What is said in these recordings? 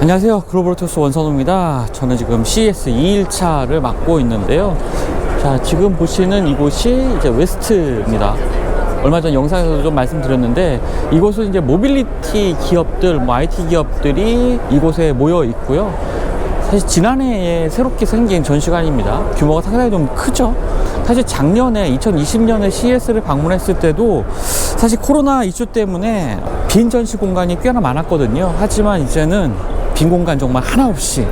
안녕하세요. 글로벌토스 원선우입니다. 저는 지금 CS 2일차를 맡고 있는데요. 자, 지금 보시는 이곳이 이제 웨스트입니다. 얼마 전 영상에서도 좀 말씀드렸는데 이곳은 이제 모빌리티 기업들, 뭐 IT 기업들이 이곳에 모여 있고요. 사실 지난해에 새롭게 생긴 전시관입니다. 규모가 상당히 좀 크죠. 사실 작년에 2020년에 CS를 방문했을 때도 사실 코로나 이슈 때문에 빈 전시 공간이 꽤나 많았거든요. 하지만 이제는 빈 공간 정말 하나 없이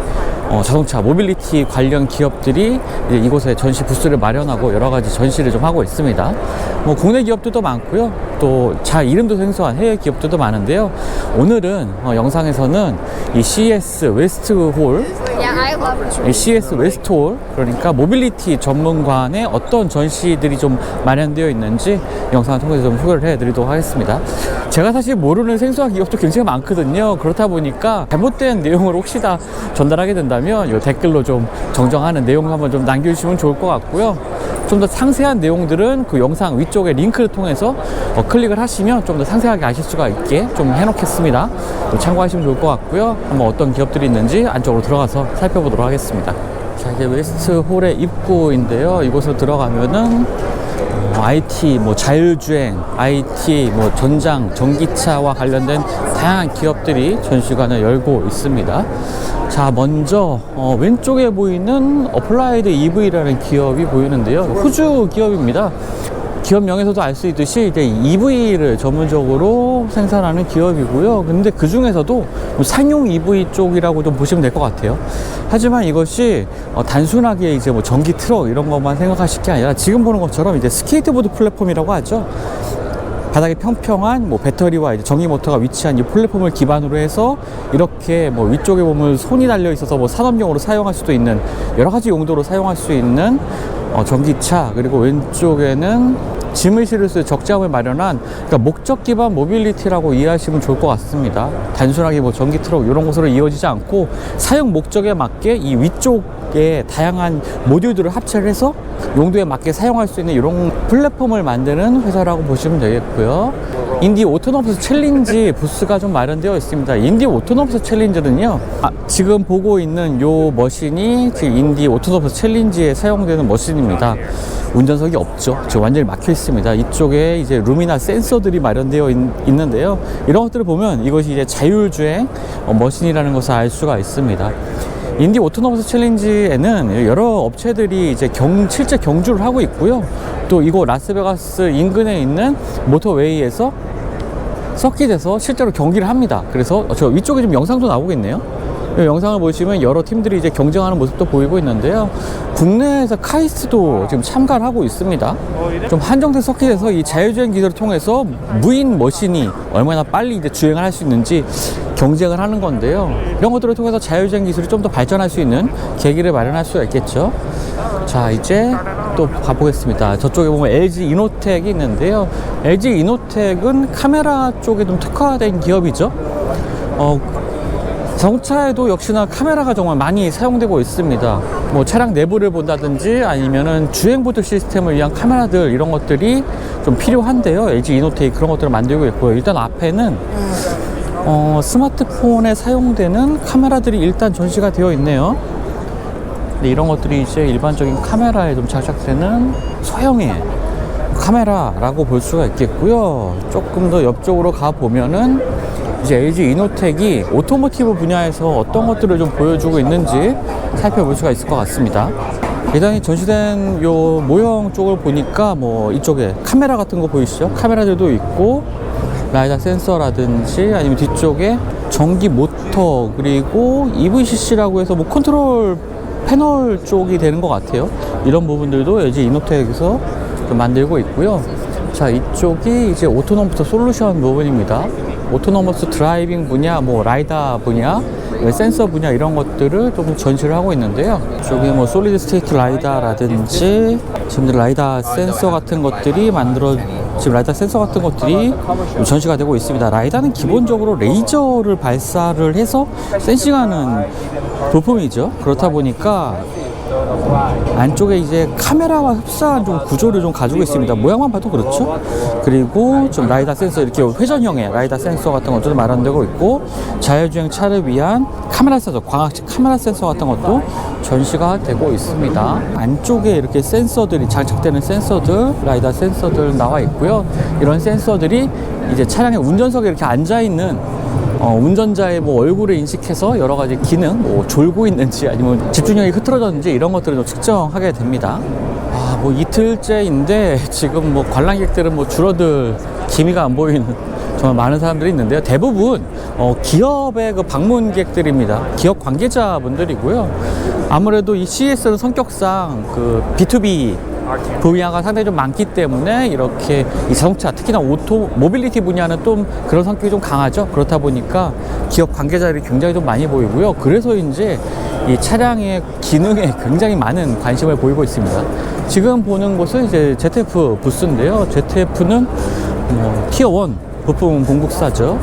어, 자동차 모빌리티 관련 기업들이 이곳에 전시 부스를 마련하고 여러 가지 전시를 좀 하고 있습니다. 뭐 국내 기업들도 많고요. 또 잘 이름도 생소한 해외 기업들도 많은데요. 오늘은 어, 영상에서는 이 CS 웨스트 홀 이 CS 웨스트홀 그러니까 모빌리티 전문관에 어떤 전시들이 좀 마련되어 있는지 영상을 통해서 좀 소개를 해드리도록 하겠습니다. 제가 사실 모르는 생소한 기업도 굉장히 많거든요. 그렇다 보니까 잘못된 내용을 혹시 다 전달하게 된다면 이 댓글로 좀 정정하는 내용 한번 좀 남겨주시면 좋을 것 같고요. 좀 더 상세한 내용들은 그 영상 위쪽에 링크를 통해서 어, 클릭을 하시면 좀 더 상세하게 아실 수가 있게 좀 해놓겠습니다. 또 참고하시면 좋을 것 같고요. 한번 어떤 기업들이 있는지 안쪽으로 들어가서 살펴보도록 하겠습니다. 자, 이제 웨스트 홀의 입구인데요. 이곳으로 들어가면은 뭐 IT, 뭐 자율주행, IT, 뭐 전장, 전기차와 관련된 다양한 기업들이 전시관을 열고 있습니다. 자, 먼저 어, 왼쪽에 보이는 어플라이드 EV라는 기업이 보이는데요. 호주 기업입니다. 기업명에서도 알 수 있듯이 이제 EV를 전문적으로 생산하는 기업이고요. 근데 그 중에서도 상용 EV 쪽이라고 좀 보시면 될 것 같아요. 하지만 이것이 어, 단순하게 이제 뭐 전기 트럭 이런 것만 생각하실 게 아니라 지금 보는 것처럼 이제 스케이트보드 플랫폼이라고 하죠. 바닥이 평평한 뭐 배터리와 이제 전기 모터가 위치한 이 플랫폼을 기반으로 해서 이렇게 뭐 위쪽에 보면 손이 달려 있어서 뭐 산업용으로 사용할 수도 있는 여러 가지 용도로 사용할 수 있는 어, 전기차 그리고 왼쪽에는 짐을 실을 수 적재함을 마련한 그러니까 목적 기반 모빌리티라고 이해하시면 좋을 것 같습니다. 단순하게 뭐 전기 트럭 이런 것으로 이어지지 않고 사용 목적에 맞게 이 위쪽 에 다양한 모듈들을 합체를 해서 용도에 맞게 사용할 수 있는 이런 플랫폼을 만드는 회사라고 보시면 되겠고요. 인디 오토노머스 챌린지 부스가 좀 마련되어 있습니다. 인디 오토노머스 챌린지는요, 아, 지금 보고 있는 요 머신이 지금 인디 오토노머스 챌린지에 사용되는 머신입니다. 운전석이 없죠. 지금 완전히 막혀 있습니다. 이쪽에 이제 룸이나 센서들이 마련되어 있, 는데요 이런 것들을 보면 이것이 이제 자율주행 어, 머신이라는 것을 알 수가 있습니다. 인디 오토노머스 챌린지에는 여러 업체들이 이제 경, 실제 경주를 하고 있고요. 또 이곳 라스베가스 인근에 있는 모터웨이에서 서킷에서 실제로 경기를 합니다. 그래서 저 위쪽에 좀 영상도 나오겠네요. 이 영상을 보시면 여러 팀들이 이제 경쟁하는 모습도 보이고 있는데요. 국내에서 카이스트도 지금 참가를 하고 있습니다. 좀 한정된 서킷에서 이 자율주행 기술을 통해서 무인 머신이 얼마나 빨리 이제 주행을 할 수 있는지 경쟁을 하는 건데요. 이런 것들을 통해서 자율주행 기술이 좀 더 발전할 수 있는 계기를 마련할 수가 있겠죠. 자, 이제 또 가보겠습니다. 저쪽에 보면 LG 이노텍이 있는데요. LG 이노텍은 카메라 쪽에 좀 특화된 기업이죠. 어, 자동차에도 역시나 카메라가 정말 많이 사용되고 있습니다. 뭐 차량 내부를 본다든지 아니면은 주행보드 시스템을 위한 카메라들 이런 것들이 좀 필요한데요. LG 이노텍이 그런 것들을 만들고 있고요. 일단 앞에는 어, 스마트폰에 사용되는 카메라들이 일단 전시가 되어 있네요. 근데 이런 것들이 이제 일반적인 카메라에 좀 장착되는 소형의 카메라라고 볼 수가 있겠고요. 조금 더 옆쪽으로 가 보면은 이제 LG 이노텍이 오토모티브 분야에서 어떤 것들을 좀 보여주고 있는지 살펴볼 수가 있을 것 같습니다. 이 전시된 요 모형 쪽을 보니까 뭐 이쪽에 카메라 같은 거 보이시죠? 카메라들도 있고 라이다 센서라든지 아니면 뒤쪽에 전기 모터 그리고 EVCC라고 해서 뭐 컨트롤 패널 쪽이 되는 것 같아요. 이런 부분들도 LG 이노텍에서 좀 만들고 있고요. 자, 이쪽이 이제 오토노머스 솔루션 부분입니다. 오토노머스 드라이빙 분야, 뭐 라이다 분야, 센서 분야 이런 것들을 좀 전시를 하고 있는데요. 저기 뭐 솔리드 스테이트 라이다라든지 지금 라이다 센서 같은 것들이 만들어 지금 라이다 센서 같은 것들이 전시가 되고 있습니다. 라이다는 기본적으로 레이저를 발사를 해서 센싱하는 부품이죠. 그렇다 보니까 안쪽에 이제 카메라와 흡사한 좀 구조를 좀 가지고 있습니다. 모양만 봐도 그렇죠. 그리고 좀 라이다 센서 이렇게 회전형의 라이다 센서 같은 것도 마련되고 있고 자율주행 차를 위한 카메라 센서, 광학식 카메라 센서 같은 것도 전시가 되고 있습니다. 안쪽에 이렇게 센서들이 장착되는 센서들, 라이다 센서들 나와 있고요. 이런 센서들이 이제 차량의 운전석에 이렇게 앉아 있는 어, 운전자의 뭐 얼굴을 인식해서 여러 가지 기능, 뭐 졸고 있는지 아니면 집중력이 흐트러졌는지 이런 것들을 좀 측정하게 됩니다. 아, 뭐 이틀째인데 지금 뭐 관람객들은 뭐 줄어들 기미가 안 보이는 정말 많은 사람들이 있는데요. 대부분 어, 기업의 그 방문객들입니다. 기업 관계자분들이고요. 아무래도 이 CES는 성격상 그 B2B 분야가 상당히 좀 많기 때문에 이렇게 이 자동차 특히나 오토 모빌리티 분야는 좀 그런 성격이 좀 강하죠. 그렇다 보니까 기업 관계자들이 굉장히 좀 많이 보이고요. 그래서인지 이 차량의 기능에 굉장히 많은 관심을 보이고 있습니다. 지금 보는 곳은 이제 ZF 부스인데요. ZF는 뭐 티어 1 부품 공급사죠.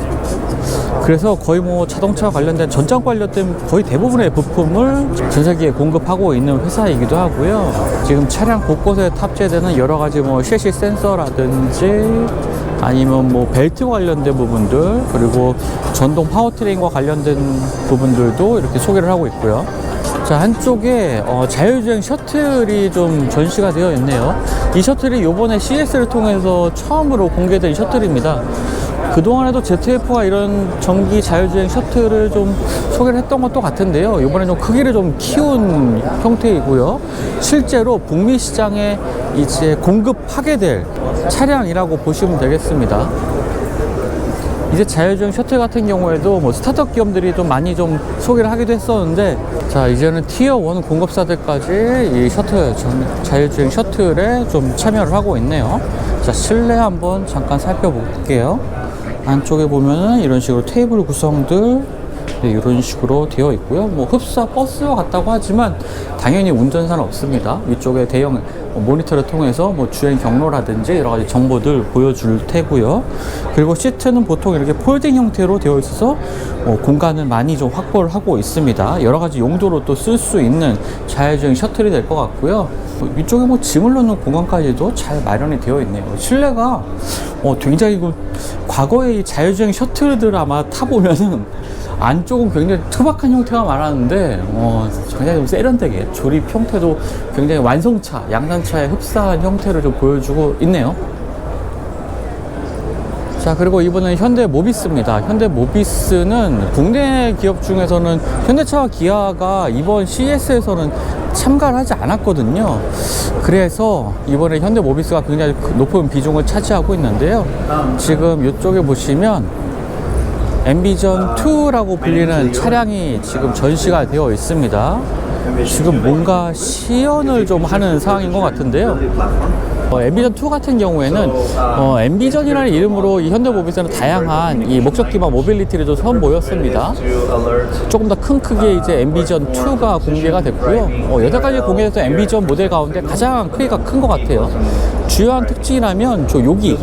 그래서 거의 뭐 자동차 관련된 전장 관련된 거의 대부분의 부품을 전 세계에 공급하고 있는 회사이기도 하고요. 지금 차량 곳곳에 탑재되는 여러 가지 뭐 실시 센서라든지 아니면 뭐 벨트 관련된 부분들 그리고 전동 파워트레인과 관련된 부분들도 이렇게 소개를 하고 있고요. 자 한쪽에 어, 자율주행 셔틀이 좀 전시가 되어 있네요. 이 셔틀이 요번에 CS를 통해서 처음으로 공개된 셔틀입니다. 그동안에도 ZF가 이런 전기 자율주행 셔틀을 좀 소개를 했던 것도 같은데요. 이번에 좀 크기를 좀 키운 형태이고요. 실제로 북미 시장에 이제 공급하게 될 차량이라고 보시면 되겠습니다. 이제 자율주행 셔틀 같은 경우에도 뭐 스타트업 기업들이 좀 많이 좀 소개를 하기도 했었는데 자 이제는 티어 1 공급사들까지 이 셔틀 전- 자율주행 셔틀에 좀 참여를 하고 있네요 자 실내 한번 잠깐 살펴볼게요 안쪽에 보면은 이런 식으로 테이블 구성들 네, 이런 식으로 되어 있고요. 뭐 흡사 버스와 같다고 하지만 당연히 운전사는 없습니다. 위쪽에 대형 모니터를 통해서 뭐 주행 경로라든지 여러 가지 정보들 보여줄 테고요. 그리고 시트는 보통 이렇게 폴딩 형태로 되어 있어서 뭐 공간을 많이 좀 확보를 하고 있습니다. 여러 가지 용도로 또 쓸 수 있는 자율주행 셔틀이 될 것 같고요. 뭐 위쪽에 뭐 짐을 넣는 공간까지도 잘 마련이 되어 있네요. 실내가 어, 굉장히 그 과거의 이 자율주행 셔틀들 아마 타보면은 안쪽은 굉장히 투박한 형태가 많았는데 어, 굉장히 좀 세련되게 조립 형태도 굉장히 완성차, 양산차의 흡사한 형태를 좀 보여주고 있네요. 자 그리고 이번엔 현대 모비스입니다. 현대 모비스는 국내 기업 중에서는 현대차와 기아가 이번 CES에서는 참가를 하지 않았거든요. 그래서 이번에 현대 모비스가 굉장히 그 높은 비중을 차지하고 있는데요. 지금 이쪽에 보시면 엠비전 2라고 불리는 차량이 지금 전시가 되어 있습니다. 지금 뭔가 시연을 좀 하는 상황인 것 같은데요. 어, 엠비전 2 같은 경우에는 어, 엠비전이라는 이름으로 이 현대모비스는 다양한 이 목적 기반 모빌리티를 좀 선보였습니다. 조금 더 큰 크기의 이제 엠비전 2가 공개가 됐고요. 어, 여태까지 공개됐던 엠비전 모델 가운데 가장 크기가 큰 것 같아요. 주요한 특징이라면 저 여기 이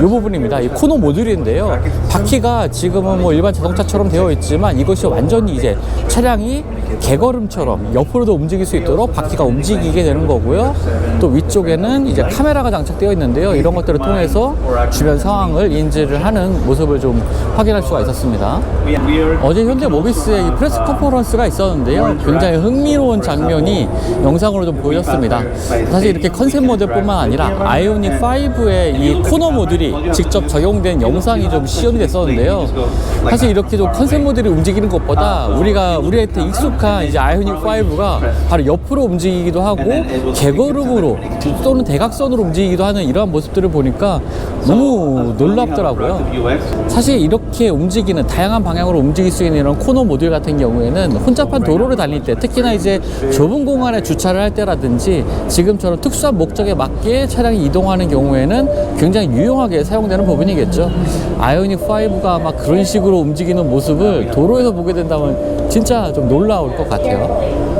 부분입니다. 이 코너 모듈인데요. 바퀴가 지금은 뭐 일반 자동차처럼 되어 있지만 이것이 완전히 이제 차량이 개걸음처럼 옆으로도 움직일 수 있도록 바퀴가 움직이게 되는 거고요. 또 위쪽에는 이제 카메라가 장착되어 있는데요. 이런 것들을 통해서 주변 상황을 인지를 하는 모습을 좀 확인할 수가 있었습니다. 어제 현대 모비스의 이 프레스 컨퍼런스가 있었는데요. 굉장히 흥미로운 장면이 영상으로 좀 보였습니다. 사실 이렇게 컨셉 모델뿐만 아니라 아이오닉 5의 이 코너 모듈이 직접 적용된 영상이 좀 시연이 됐었는데요. 사실 이렇게 좀 컨셉 모델이 움직이는 것보다 우리가 우리한테 익숙한 이제 아이오닉 5가 바로 옆으로 움직이기도 하고 개걸음으로 또는 대각선으로 움직이기도 하는 이러한 모습들을 보니까 너무 놀랍더라고요. 사실 이렇게 움직이는 다양한 방향으로 움직일 수 있는 이런 코너 모듈 같은 경우에는 혼잡한 도로를 달릴 때 특히나 이제 좁은 공간에 주차를 할 때라든지 지금처럼 특수한 목적에 맞게 차량이 이동하는 경우에는 굉장히 유용하게 사용되는 부분이겠죠. 아이오닉 5가 아마 그런 식으로 움직이는 모습을 도로에서 보게 된다면 진짜 좀 놀라울 것 같아요.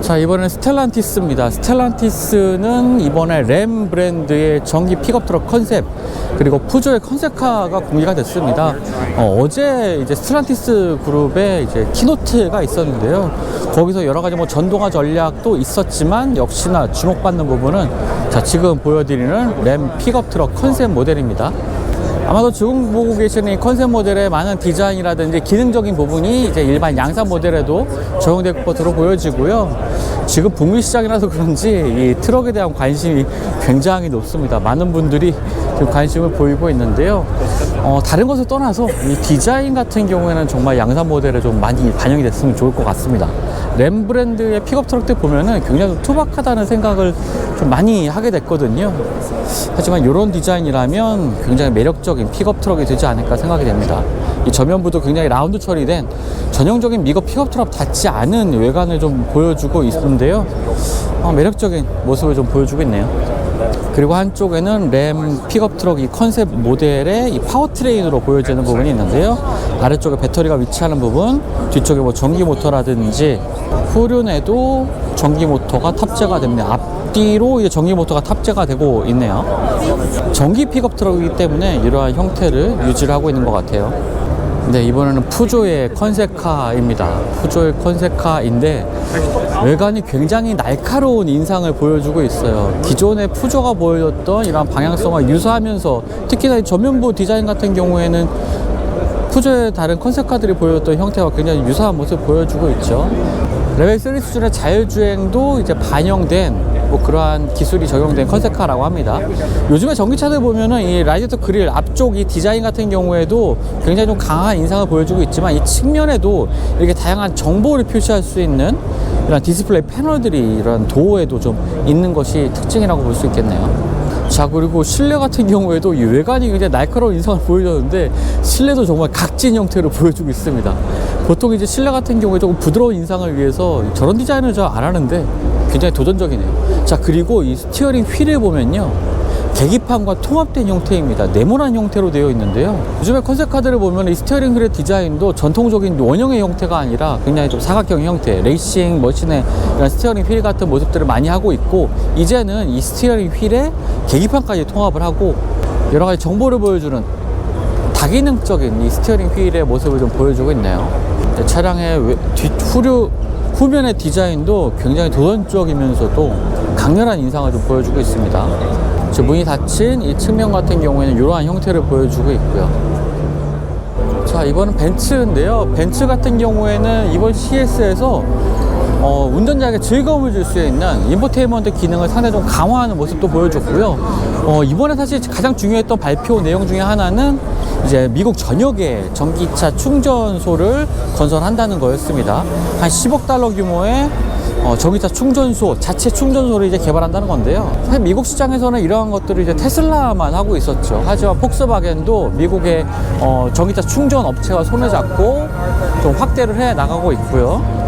자 이번엔 스텔란티스입니다. 스텔란티스는 이번에 램 브랜드의 전기 픽업 트럭 컨셉 그리고 푸조의 컨셉카가 공개가 됐습니다. 어, 제 이제 스텔란티스 그룹의 이제 키노트가 있었는데요. 거기서 여러 가지 뭐 전동화 전략도 있었지만 역시나 주목받는 부분은 자 지금 보여드리는 램 픽업 트럭 컨셉 모델입니다. 아마도 지금 보고 계시는 이 컨셉 모델의 많은 디자인이라든지 기능적인 부분이 이제 일반 양산 모델에도 적용될 것으로 보여지고요. 지금 북미 시장이라서 그런지 이 트럭에 대한 관심이 굉장히 높습니다. 많은 분들이 지금 관심을 보이고 있는데요. 어, 다른 것을 떠나서 이 디자인 같은 경우에는 정말 양산 모델에 좀 많이 반영이 됐으면 좋을 것 같습니다. 램 브랜드의 픽업 트럭들 보면은 굉장히 좀 투박하다는 생각을 좀 많이 하게 됐거든요. 하지만 이런 디자인이라면 굉장히 매력적인 픽업 트럭이 되지 않을까 생각이 됩니다. 이 전면부도 굉장히 라운드 처리된 전형적인 미국 픽업 트럭 같지 않은 외관을 좀 보여주고 있는데요. 어, 매력적인 모습을 좀 보여주고 있네요. 그리고 한쪽에는 램 픽업 트럭 이 컨셉 모델의 이 파워트레인으로 보여지는 부분이 있는데요. 아래쪽에 배터리가 위치하는 부분, 뒤쪽에 뭐 전기 모터라든지 후륜에도 전기 모터가 탑재가 됩니다. 앞뒤로 이제 전기 모터가 탑재가 되고 있네요. 전기 픽업 트럭이기 때문에 이러한 형태를 유지를 하고 있는 것 같아요. 네, 이번에는 푸조의 컨셉카입니다. 푸조의 컨셉카인데 외관이 굉장히 날카로운 인상을 보여주고 있어요. 기존의 푸조가 보여줬던 이런 방향성과 유사하면서 특히나 이 전면부 디자인 같은 경우에는 푸조의 다른 컨셉카들이 보여줬던 형태와 굉장히 유사한 모습을 보여주고 있죠. 레벨 3 수준의 자율주행도 이제 반영된 뭐 그러한 기술이 적용된 컨셉카라고 합니다. 요즘에 전기차들 보면은 이 라디에이터 그릴 앞쪽 이 디자인 같은 경우에도 굉장히 좀 강한 인상을 보여주고 있지만 이 측면에도 이렇게 다양한 정보를 표시할 수 있는 이런 디스플레이 패널들이 이런 도어에도 좀 있는 것이 특징이라고 볼 수 있겠네요. 자 그리고 실내 같은 경우에도 이 외관이 굉장히 날카로운 인상을 보여줬는데 실내도 정말 각진 형태로 보여주고 있습니다 보통 이제 실내 같은 경우에 조금 부드러운 인상을 위해서 저런 디자인을 잘 안 하는데 굉장히 도전적이네요 자 그리고 이 스티어링 휠을 보면요 계기판과 통합된 형태입니다. 네모난 형태로 되어 있는데요. 요즘에 컨셉카드를 보면 이 스티어링 휠의 디자인도 전통적인 원형의 형태가 아니라 굉장히 좀 사각형 형태, 레이싱 머신의 이런 스티어링 휠 같은 모습들을 많이 하고 있고 이제는 이 스티어링 휠에 계기판까지 통합을 하고 여러 가지 정보를 보여주는 다기능적인 이 스티어링 휠의 모습을 좀 보여주고 있네요. 네, 차량의 외- 뒷 후륜 후면의 디자인도 굉장히 도전적이면서도 강렬한 인상을 좀 보여주고 있습니다. 저 문이 닫힌 이 측면 같은 경우에는 이러한 형태를 보여주고 있고요. 자, 이번은 벤츠인데요. 벤츠 같은 경우에는 이번 CS에서 어, 운전자에게 즐거움을 줄 수 있는 인포테인먼트 기능을 상당히 좀 강화하는 모습도 보여줬고요. 어, 이번에 사실 가장 중요했던 발표 내용 중에 하나는 이제 미국 전역에 전기차 충전소를 건설한다는 거였습니다. 한 10억 달러 규모의 어, 전기차 충전소, 자체 충전소를 이제 개발한다는 건데요. 사실 미국 시장에서는 이러한 것들을 이제 테슬라만 하고 있었죠. 하지만 폭스바겐도 미국의 어, 전기차 충전 업체와 손을 잡고 좀 확대를 해 나가고 있고요.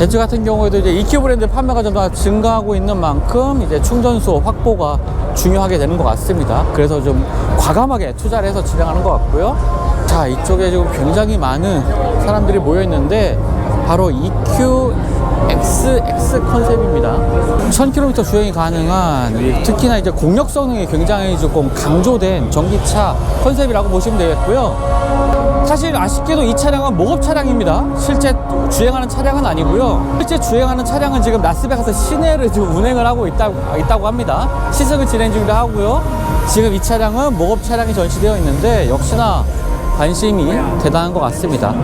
벤츠 같은 경우에도 이제 EQ 브랜드 판매가 좀더 증가하고 있는 만큼 이제 충전소 확보가 중요하게 되는 것 같습니다. 그래서 좀 과감하게 투자를 해서 진행하는 것 같고요. 자, 이쪽에 지금 굉장히 많은 사람들이 모여 있는데 바로 EQ XX 컨셉입니다. 1000km 주행이 가능한 이 특히나 이제 공력 성능이 굉장히 조금 강조된 전기차 컨셉이라고 보시면 되겠고요. 사실 아쉽게도 이 차량은 모업 차량입니다. 실제 주행하는 차량은 아니고요. 실제 주행하는 차량은 지금 라스베가스 시내를 지금 운행을 하고 있다고, 있다고 합니다. 시승을 진행 중이라 하고요. 지금 이 차량은 모업 차량이 전시되어 있는데 역시나 관심이 대단한 것 같습니다.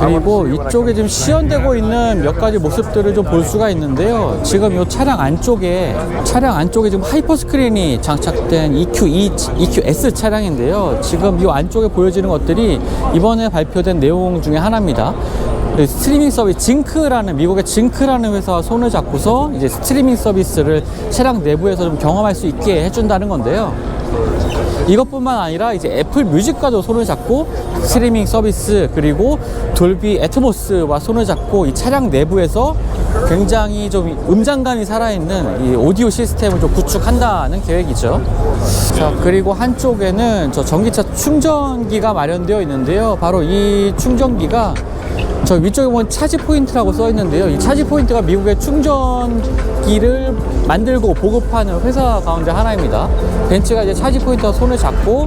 그리고 이쪽에 지금 시연되고 있는 몇 가지 모습들을 좀 볼 수가 있는데요. 지금 이 차량 안쪽에 차량 안쪽에 지금 하이퍼 스크린이 장착된 EQ2, EQS 차량인데요. 지금 이 안쪽에 보여지는 것들이 이번에 발표된 내용 중에 하나입니다. 네, 스트리밍 서비스 징크라는 미국의 징크라는 회사와 손을 잡고서 이제 스트리밍 서비스를 차량 내부에서 좀 경험할 수 있게 해준다는 건데요. 이것뿐만 아니라 이제 애플 뮤직과도 손을 잡고 스트리밍 서비스 그리고 돌비 애트모스와 손을 잡고 이 차량 내부에서 굉장히 좀 음장감이 살아있는 이 오디오 시스템을 좀 구축한다는 계획이죠. 자 그리고 한쪽에는 저 전기차 충전기가 마련되어 있는데요. 바로 이 충전기가 저 위쪽에 보면 차지 포인트라고 써 있는데요. 이 차지 포인트가 미국의 충전기를 만들고 보급하는 회사 가운데 하나입니다. 벤츠가 이제 차지 포인트와 손을 잡고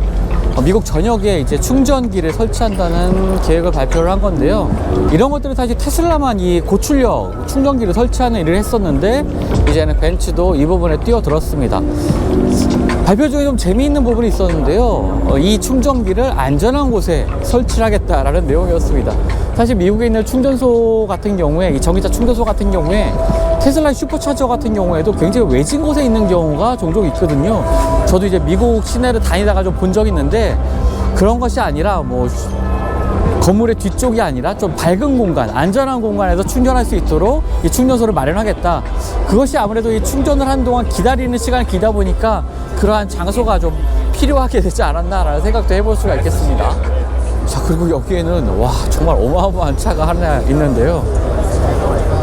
어, 미국 전역에 이제 충전기를 설치한다는 계획을 발표를 한 건데요. 이런 것들은 사실 테슬라만 이 고출력 충전기를 설치하는 일을 했었는데 이제는 벤츠도 이 부분에 뛰어들었습니다. 발표 중에 좀 재미있는 부분이 있었는데요. 어, 이 충전기를 안전한 곳에 설치를 하겠다라는 내용이었습니다. 사실 미국에 있는 충전소 같은 경우에, 이 전기차 충전소 같은 경우에 테슬라 슈퍼차저 같은 경우에도 굉장히 외진 곳에 있는 경우가 종종 있거든요. 저도 이제 미국 시내를 다니다가 좀 본 적이 있는데 그런 것이 아니라 뭐 건물의 뒤쪽이 아니라 좀 밝은 공간, 안전한 공간에서 충전할 수 있도록 이 충전소를 마련하겠다. 그것이 아무래도 이 충전을 한동안 기다리는 시간을 기다 보니까 그러한 장소가 좀 필요하게 되지 않았나라는 생각도 해볼 수가 있겠습니다. 자, 그리고 여기에는 와, 정말 어마어마한 차가 하나 있는데요.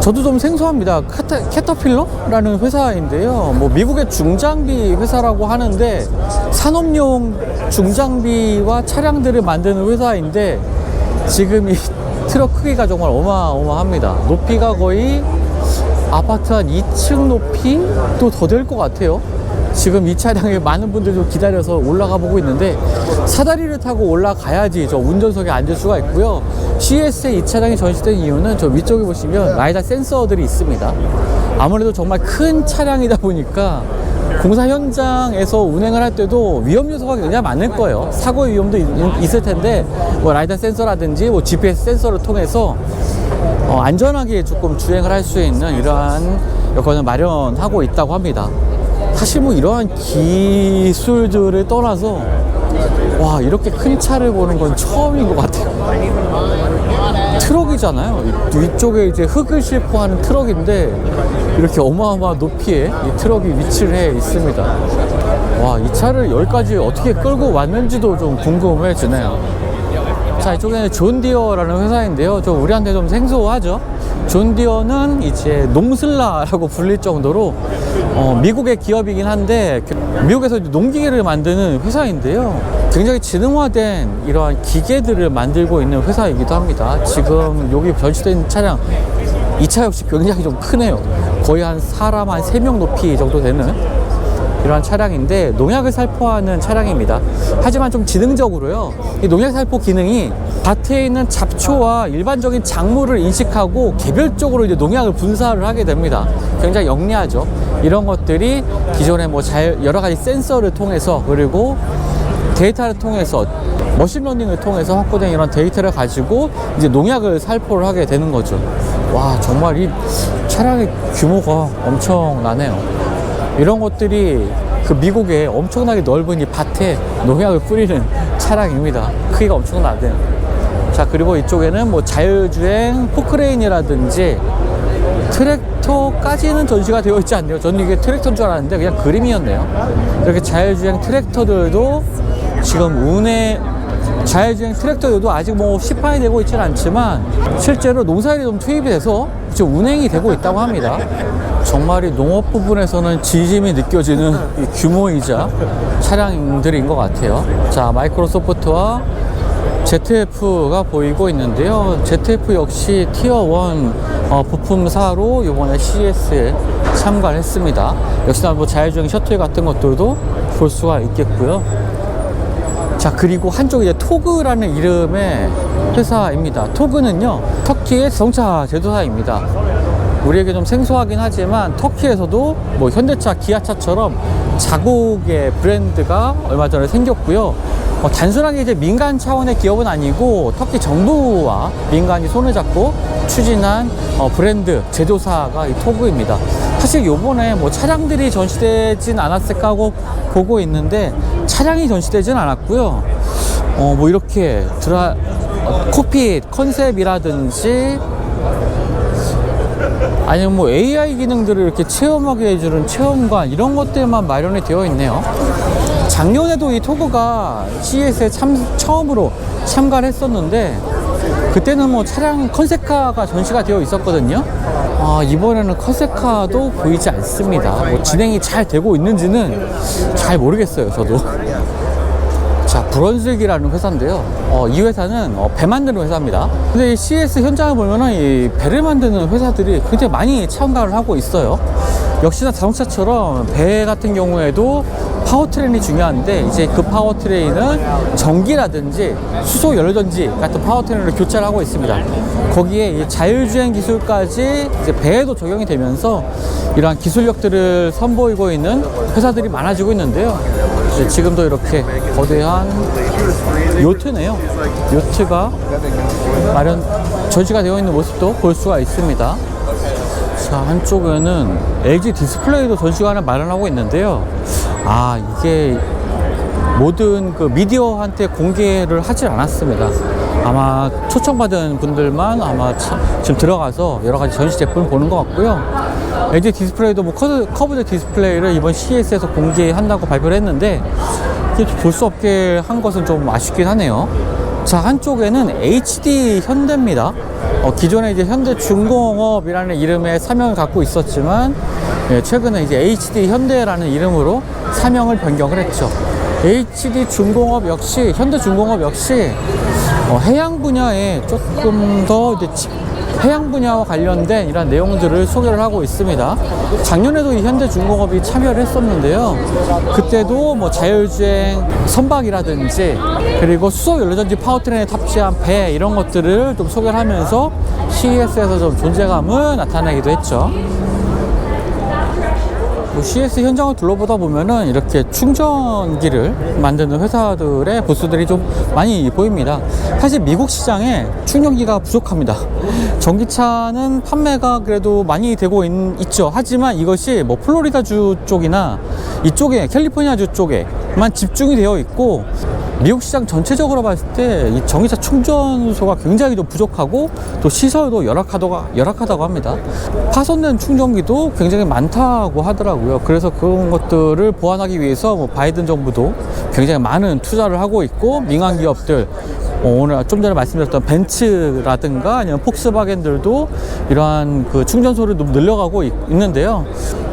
저도 좀 생소합니다. 캐터, 캐터 필러라는 회사인데요. 뭐 미국의 중장비 회사라고 하는데 산업용 중장비와 차량들을 만드는 회사인데 지금 이 트럭 크기가 정말 어마어마합니다. 높이가 거의 아파트 한 2층 높이도 더될 것 같아요. 지금 이 차량에 많은 분들이 좀 기다려서 올라가 보고 있는데 사다리를 타고 올라가야지 저 운전석에 앉을 수가 있고요. CS에 이 차량이 전시된 이유는 저 위쪽에 보시면 라이다 센서들이 있습니다. 아무래도 정말 큰 차량이다 보니까 공사 현장에서 운행을 할 때도 위험 요소가 굉장히 많을 거예요. 사고 위험도 있, 있을 텐데 뭐 라이다 센서라든지 뭐 GPS 센서를 통해서 어, 안전하게 조금 주행을 할 수 있는 이러한 여건을 마련하고 있다고 합니다. 사실 뭐 이러한 기술들을 떠나서 와 이렇게 큰 차를 보는 건 처음인 것 같아요. 트럭이잖아요. 이- 위쪽에 이제 흙을 싣고 하는 트럭인데 이렇게 어마어마한 높이에 이 트럭이 위치를 해 있습니다. 와 이 차를 여기까지 어떻게 끌고 왔는지도 좀 궁금해지네요. 자 이쪽에는 존디어라는 회사인데요. 좀 우리한테 좀 생소하죠. 존디어는 이제 농슬라라고 불릴 정도로 어, 미국의 기업이긴 한데 그- 미국에서 농기계를 만드는 회사인데요. 굉장히 지능화된 이러한 기계들을 만들고 있는 회사이기도 합니다. 지금 여기 전시된 차량 이 차 역시 굉장히 좀 크네요. 거의 한 사람 한세명 높이 정도 되는 이러한 차량인데 농약을 살포하는 차량입니다. 하지만 좀 지능적으로요. 이 농약 살포 기능이 밭에 있는 잡초와 일반적인 작물을 인식하고 개별적으로 이제 농약을 분사를 하게 됩니다. 굉장히 영리하죠. 이런 것들이 기존에 뭐 잘 여러 가지 센서를 통해서 그리고 데이터를 통해서 머신러닝을 통해서 확보된 이런 데이터를 가지고 이제 농약을 살포를 하게 되는 거죠. 와 정말 이 차량의 규모가 엄청나네요. 이런 것들이 그 미국의 엄청나게 넓은 이 밭에 농약을 뿌리는 차량입니다. 크기가 엄청나대요. 자, 그리고 이쪽에는 뭐 자율주행 포크레인이라든지 트랙터까지는 전시가 되어 있지 않네요. 저는 이게 트랙터인 줄 알았는데 그냥 그림이었네요. 이렇게 자율주행 트랙터들도 지금 운에 자율주행 트랙터들도 아직 뭐 시판이 되고 있지는 않지만 실제로 농사일이 좀 투입이 돼서 지금 운행이 되고 있다고 합니다. 정말 이 농업 부분에서는 진심이 느껴지는 이 규모이자 차량들인 것 같아요. 자, 마이크로소프트와 ZF가 보이고 있는데요. ZF 역시 티어 1 어, 부품사로 이번에 CS에 참가를 했습니다. 역시나 뭐 자율주행 셔틀 같은 것들도 볼 수가 있겠고요. 자 그리고 한쪽 이제 토그라는 이름의 회사입니다. 토그는요 터키의 자동차 제조사입니다. 우리에게 좀 생소하긴 하지만 터키에서도 뭐 현대차, 기아차처럼 자국의 브랜드가 얼마 전에 생겼고요. 어, 단순하게 이제 민간 차원의 기업은 아니고 터키 정부와 민간이 손을 잡고 추진한 어, 브랜드 제조사가 이 토그입니다. 사실 요번에 뭐 차량들이 전시되진 않았을까 하고 보고 있는데 차량이 전시되진 않았고요. 어, 뭐 이렇게 드라, 어, 코핏 컨셉이라든지 아니면 뭐 AI 기능들을 이렇게 체험하게 해주는 체험관 이런 것들만 마련이 되어 있네요. 작년에도 이 토그가 CES에 참, 처음으로 참가를 했었는데 그때는 뭐 차량 컨셉카가 전시가 되어 있었거든요. 아, 이번에는 컨셉카도 보이지 않습니다. 뭐 진행이 잘 되고 있는지는 잘 모르겠어요, 저도. 자, 브런즈기라는 회사인데요. 어, 이 회사는 어, 배 만드는 회사입니다. 근데 이 CS 현장을 보면은 이 배를 만드는 회사들이 굉장히 많이 참가를 하고 있어요. 역시나 자동차처럼 배 같은 경우에도 파워트레인이 중요한데 이제 그 파워트레인은 전기라든지 수소 연료전지 같은 파워트레인을 교체를 하고 있습니다. 거기에 이 자율주행 기술까지 이제 배에도 적용이 되면서 이러한 기술력들을 선보이고 있는 회사들이 많아지고 있는데요. 지금도 이렇게 거대한 요트네요. 요트가 마련 전시가 되어 있는 모습도 볼 수가 있습니다. 자, 한쪽에는 LG 디스플레이도 전시관을 마련하고 있는데요. 아, 이게 모든 그 미디어한테 공개를 하질 않았습니다. 아마 초청받은 분들만 아마 차- 지금 들어가서 여러 가지 전시 제품을 보는 것 같고요. LG 디스플레이도 뭐 커브, 커브드 디스플레이를 이번 CES에서 공개한다고 발표를 했는데 볼 수 없게 한 것은 좀 아쉽긴 하네요. 자, 한쪽에는 HD 현대입니다. 어, 기존에 이제 현대 중공업이라는 이름의 사명을 갖고 있었지만, 예, 최근에 이제 HD 현대라는 이름으로 사명을 변경을 했죠. HD 중공업 역시, 현대 중공업 역시, 어, 해양 분야에 조금 더 이제 치- 해양 분야와 관련된 이런 내용들을 소개를 하고 있습니다. 작년에도 이 현대중공업이 참여를 했었는데요. 그때도 뭐 자율주행 선박이라든지 그리고 수소 연료전지 파워트레인에 탑재한 배 이런 것들을 좀 소개를 하면서 CES에서 좀 존재감을 나타내기도 했죠. 뭐 CS 현장을 둘러보다 보면은 이렇게 충전기를 만드는 회사들의 부스들이 좀 많이 보입니다. 사실 미국 시장에 충전기가 부족합니다. 전기차는 판매가 그래도 많이 되고 있, 있죠. 하지만 이것이 뭐 플로리다주 쪽이나 이쪽에 캘리포니아주 쪽에만 집중이 되어 있고 미국 시장 전체적으로 봤을 때 이 전기차 충전소가 굉장히 좀 부족하고 또 시설도 열악하다고, 열악하다고 합니다. 파손된 충전기도 굉장히 많다고 하더라고요. 그래서 그런 것들을 보완하기 위해서 뭐 바이든 정부도 굉장히 많은 투자를 하고 있고 민간 기업들 어, 오늘 좀 전에 말씀드렸던 벤츠라든가 아니면 폭스바겐들도 이러한 그 충전소를 좀 늘려가고 있, 있는데요.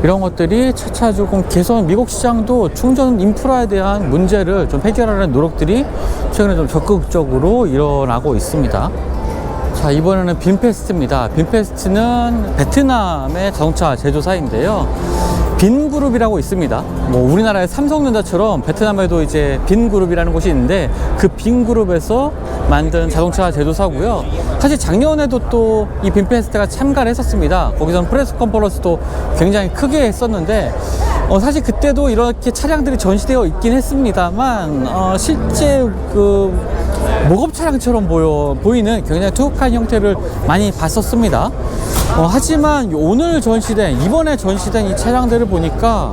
이런 것들이 차차 조금 개선, 미국 시장도 충전 인프라에 대한 문제를 좀 해결하는 노력들이 최근에 좀 적극적으로 일어나고 있습니다. 자, 이번에는 빈페스트입니다. 빈페스트는 베트남의 자동차 제조사인데요. 빈그룹이라고 있습니다. 뭐 우리나라의 삼성전자처럼 베트남에도 이제 빈그룹이라는 곳이 있는데 그 빈그룹에서 만든 자동차 제조사고요. 사실 작년에도 또 이 빈페스트가 참가를 했었습니다. 거기서는 프레스 컨퍼런스도 굉장히 크게 했었는데 어, 사실 그때도 이렇게 차량들이 전시되어 있긴 했습니다만 어, 실제 그 목업 차량처럼 보여 보이는 굉장히 투박한 형태를 많이 봤었습니다. 어, 하지만 오늘 전시된 이번에 전시된 이 차량들을 보니까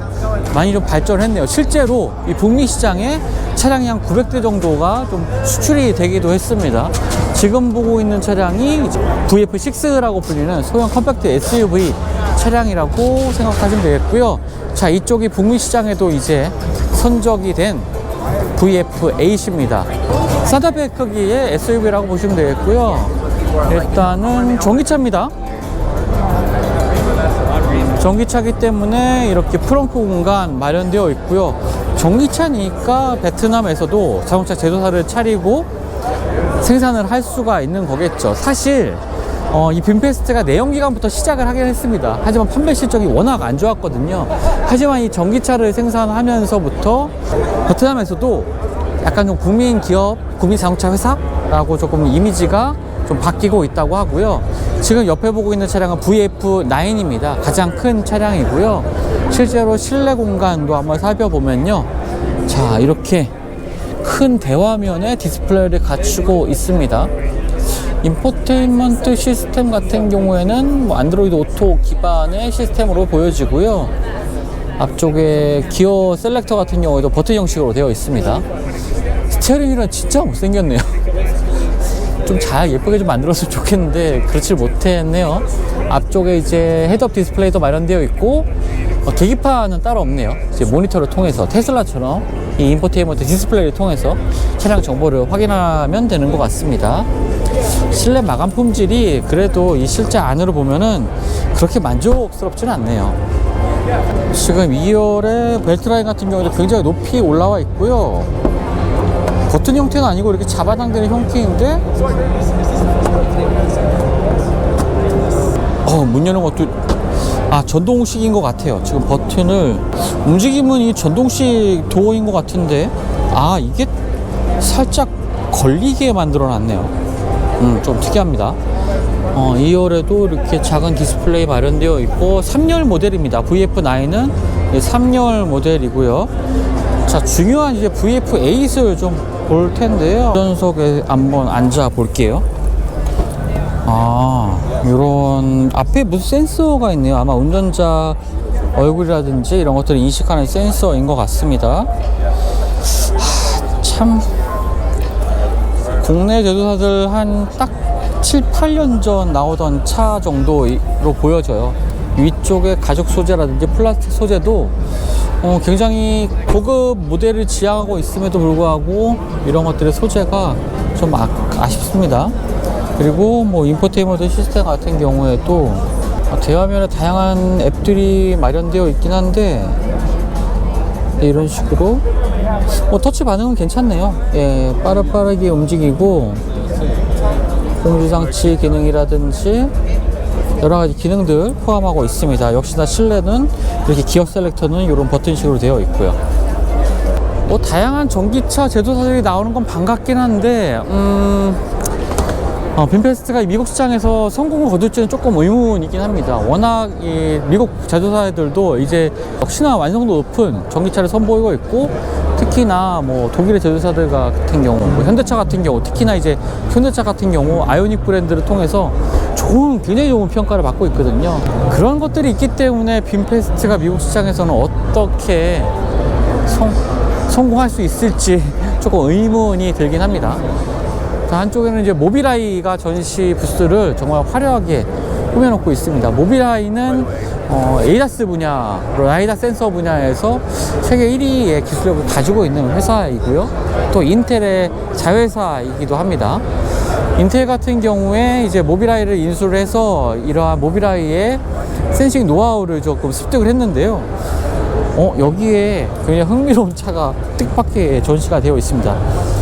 많이 좀 발전했네요. 실제로 이 북미 시장에 차량이 한 900대 정도가 좀 수출이 되기도 했습니다. 지금 보고 있는 차량이 VF6라고 불리는 소형 컴팩트 SUV 차량이라고 생각하시면 되겠고요. 자, 이쪽이 북미 시장에도 이제 선적이 된 VF8입니다. 산타페 크기의 SUV라고 보시면 되겠고요. 일단은 전기차입니다. 전기차기 때문에 이렇게 프렁크 공간 마련되어 있고요. 전기차니까 베트남에서도 자동차 제조사를 차리고 생산을 할 수가 있는 거겠죠. 사실 어, 이 빈페스트가 내연기관부터 시작을 하긴 했습니다. 하지만 판매 실적이 워낙 안 좋았거든요. 하지만 이 전기차를 생산하면서부터 베트남에서도 약간 좀 국민 기업, 국민 자동차 회사라고 조금 이미지가 좀 바뀌고 있다고 하고요. 지금 옆에 보고 있는 차량은 VF9입니다. 가장 큰 차량이고요. 실제로 실내 공간도 한번 살펴보면요. 자, 이렇게 큰 대화면에 디스플레이를 갖추고 있습니다. 인포테인먼트 시스템 같은 경우에는 뭐 안드로이드 오토 기반의 시스템으로 보여지고요. 앞쪽에 기어 셀렉터 같은 경우에도 버튼 형식으로 되어 있습니다. 휠은 진짜 못생겼네요. 좀 잘 예쁘게 좀 만들었으면 좋겠는데 그렇지 못했네요. 앞쪽에 이제 헤드업 디스플레이도 마련되어 있고 어, 계기판은 따로 없네요. 이제 모니터를 통해서 테슬라처럼 이 인포테인먼트 디스플레이를 통해서 차량 정보를 확인하면 되는 것 같습니다. 실내 마감 품질이 그래도 이 실제 안으로 보면은 그렇게 만족스럽지는 않네요. 지금 2열의 벨트 라인 같은 경우도 굉장히 높이 올라와 있고요. 버튼 형태는 아니고 이렇게 잡아당기는 형태인데 어, 문 여는 것도 아 전동식인 것 같아요. 지금 버튼을 움직임은 이 전동식 도어인 것 같은데 아 이게 살짝 걸리게 만들어 놨네요. 음, 좀 특이합니다. 어, 2열에도 이렇게 작은 디스플레이 마련되어 있고 3열 모델입니다. VF9은 3열 모델이고요. 자, 중요한 이제 VF8을 좀 볼 텐데요. 운전석에 한번 앉아 볼게요. 아, 이런 앞에 무슨 센서가 있네요. 아마 운전자 얼굴이라든지 이런 것들을 인식하는 센서인 것 같습니다. 하, 참 국내 제조사들 한 딱 7, 8년 전 나오던 차 정도로 보여져요. 위쪽에 가죽 소재라든지 플라스틱 소재도 어, 굉장히 고급 모델을 지향하고 있음에도 불구하고 이런 것들의 소재가 좀 아, 아쉽습니다. 그리고 뭐 인포테인먼트 시스템 같은 경우에도 대화면에 다양한 앱들이 마련되어 있긴 한데 네, 이런 식으로 뭐 터치 반응은 괜찮네요. 예, 빠르빠르게 움직이고 공주장치 기능이라든지 여러 가지 기능들 포함하고 있습니다. 역시나 실내는 이렇게 기어 셀렉터는 이런 버튼식으로 되어 있고요. 뭐 다양한 전기차 제조사들이 나오는 건 반갑긴 한데 음, 어, 빈페스트가 미국 시장에서 성공을 거둘지는 조금 의문이긴 합니다. 워낙 이 미국 제조사들도 이제 역시나 완성도 높은 전기차를 선보이고 있고 특히나 뭐 독일의 제조사들 같은 경우, 뭐 현대차 같은 경우, 특히나 이제 현대차 같은 경우 아이오닉 브랜드를 통해서 좋은 굉장히 좋은 평가를 받고 있거든요. 그런 것들이 있기 때문에 빈페스트가 미국 시장에서는 어떻게 성, 성공할 수 있을지 조금 의문이 들긴 합니다. 자, 한쪽에는 이제 모비라이가 전시 부스를 정말 화려하게 꾸며놓고 있습니다. 모비라이는 어, 에이다스 분야, 라이다 센서 분야에서 세계 1위의 기술력을 가지고 있는 회사이고요. 또 인텔의 자회사이기도 합니다. 인텔 같은 경우에 이제 모비라이를 인수를 해서 이러한 모비라이의 센싱 노하우를 조금 습득을 했는데요. 어, 여기에 굉장히 흥미로운 차가 뜻밖의 전시가 되어 있습니다.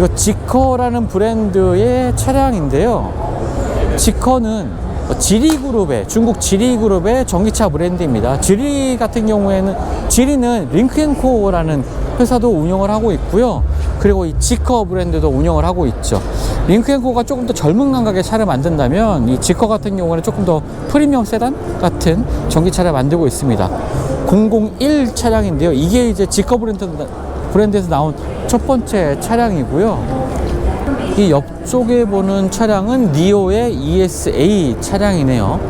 이거 지커라는 브랜드의 차량인데요. 지커는 지리그룹의 중국 지리그룹의 전기차 브랜드입니다. 지리 같은 경우에는 지리는 링크앤코어라는 회사도 운영을 하고 있고요. 그리고 이 지커 브랜드도 운영을 하고 있죠. 링크앤코어가 조금 더 젊은 감각의 차를 만든다면 이 지커 같은 경우는 조금 더 프리미엄 세단 같은 전기차를 만들고 있습니다. 001 차량인데요. 이게 이제 지커 브랜드 브랜드에서 나온 첫 번째 차량이고요. 이 옆쪽에 보는 차량은 니오의 ESA 차량이네요.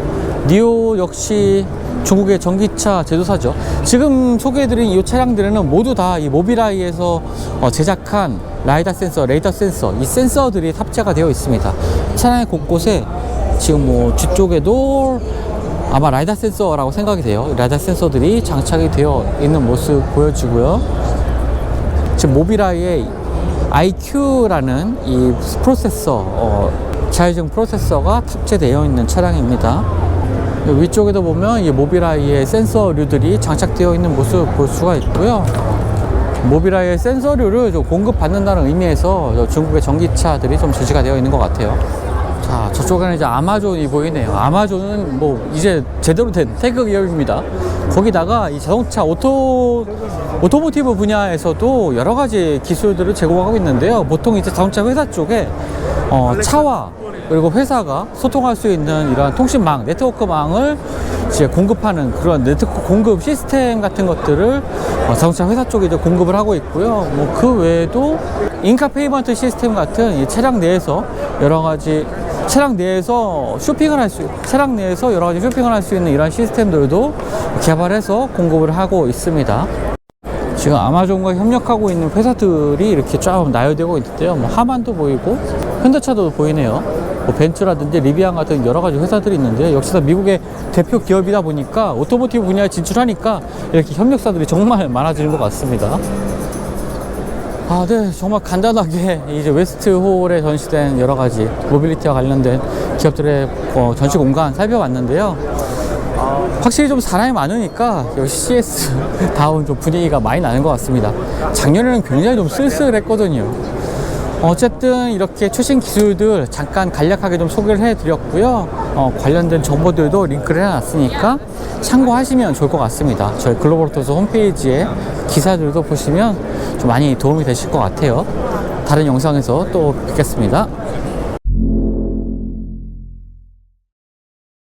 니오 역시 중국의 전기차 제조사죠. 지금 소개해드린 이 차량들에는 모두 다 이 모비라이에서 어, 제작한 라이다 센서, 레이더 센서, 이 센서들이 탑재가 되어 있습니다. 차량의 곳곳에 지금 뭐 뒤쪽에도 아마 라이다 센서라고 생각이 돼요. 라이다 센서들이 장착이 되어 있는 모습 보여지고요. 지금 모비라이의 IQ라는 이 프로세서, 어, 자율증 프로세서가 탑재되어 있는 차량입니다. 위쪽에도 보면 이 모비라이의 센서류들이 장착되어 있는 모습 볼 수가 있고요. 모비라이의 센서류를 좀 공급받는다는 의미에서 저 중국의 전기차들이 좀 제시가 되어 있는 것 같아요. 자, 저쪽에는 이제 아마존이 보이네요. 아마존은 뭐 이제 제대로 된 태그 기업입니다. 거기다가 이 자동차 오토 오토모티브 분야에서도 여러 가지 기술들을 제공하고 있는데요. 보통 이제 자동차 회사 쪽에 어, 차와 그리고 회사가 소통할 수 있는 이러한 통신망, 네트워크망을 이제 공급하는 그런 네트워크 공급 시스템 같은 것들을 어, 자동차 회사 쪽에 이제 공급을 하고 있고요. 뭐 그 외에도 인카 페이먼트 시스템 같은 이 차량 내에서 여러 가지 차량 내에서 쇼핑을 할 수, 차량 내에서 여러 가지 쇼핑을 할 수 있는 이런 시스템들도 개발해서 공급을 하고 있습니다. 지금 아마존과 협력하고 있는 회사들이 이렇게 쫙 나열되고 있는데요. 뭐 하만도 보이고 현대차도 보이네요. 뭐 벤츠라든지 리비안 같은 여러 가지 회사들이 있는데 역시 나 미국의 대표 기업이다 보니까 오토모티브 분야에 진출하니까 이렇게 협력사들이 정말 많아지는 것 같습니다. 아, 네. 정말 간단하게 이제 웨스트홀에 전시된 여러 가지 모빌리티와 관련된 기업들의 어, 전시 공간 살펴봤는데요. 확실히 좀 사람이 많으니까 역시 CS 다운 좀 분위기가 많이 나는 것 같습니다. 작년에는 굉장히 좀 쓸쓸했거든요. 어쨌든 이렇게 최신 기술들 잠깐 간략하게 좀 소개를 해드렸고요. 어, 관련된 정보들도 링크를 해놨으니까 참고하시면 좋을 것 같습니다. 저희 글로벌 토스 홈페이지에 기사들도 보시면 좀 많이 도움이 되실 것 같아요. 다른 영상에서 또 뵙겠습니다.